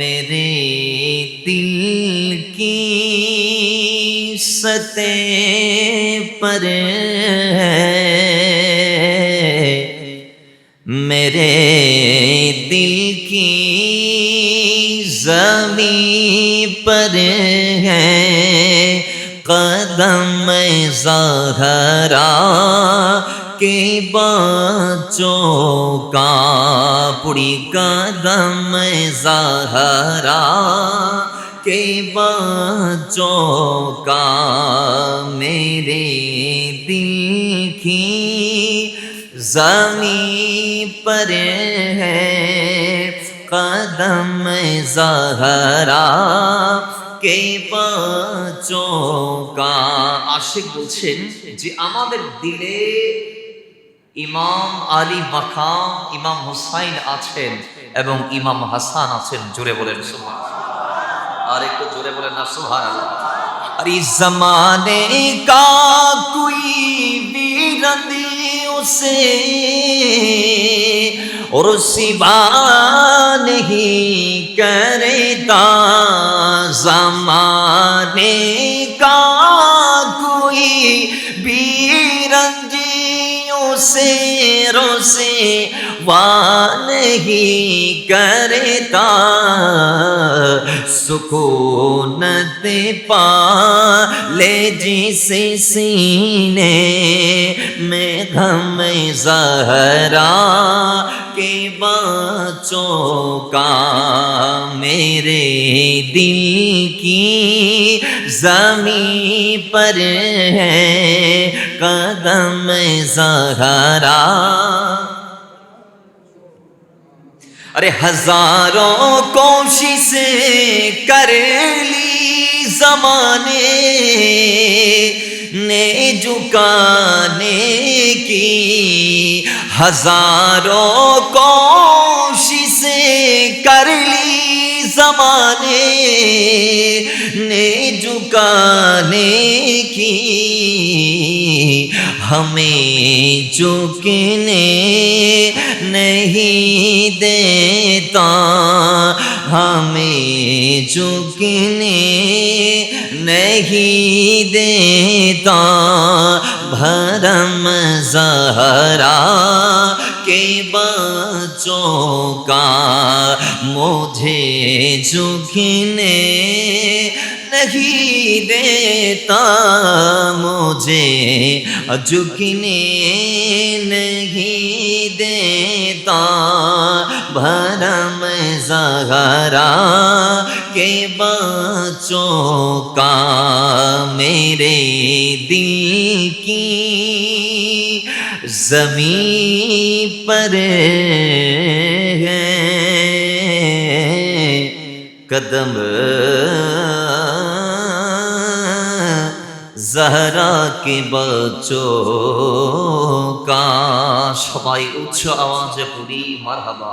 मेरे दिल की सतह पर है मेरे दिल की जमी पर है कदम जहरा के बच्चों का पूरी कदम जहरा के बच्चों का मेरे दिल की जमी पर है कदम जहरा কে চোকা আশিক বলছেন যে আমাদের দিলে ইমাম আলী মাকাম ইমাম হুসাইন আছেন এবং ইমাম হাসান আছেন জোরে বলেন সুবহান আর একটু জোরে বলেন না সুবহান আর ইস জমানে কা কোই বীরন্দি উসে और सिवा नहीं करता जमाने سے روسے وان ہی کرتا سکون پا لے جس سینے میں غم زہرا کے بچوں کا میرے دل کی زمین پر ہے۔ قدم سہارا ارے ہزاروں کوشش کر لی زمانے، نے جکانے کی۔ ہزاروں کوشش کر لی زمانے، نے جکانے کی۔ हमें झुकने नहीं देता हमें झुकने नहीं देता भरम जहरा के बच्चों का मुझे झुकने نہیں دیتا مجھے جھکنے نہیں دیتا۔ بھرم زہرا کے بچوں کا میرے دل کی زمین پر ہے۔ कदम जहरा के बच्चों का সবাই উচ্চ আওয়াজে পড়ি মারহাবা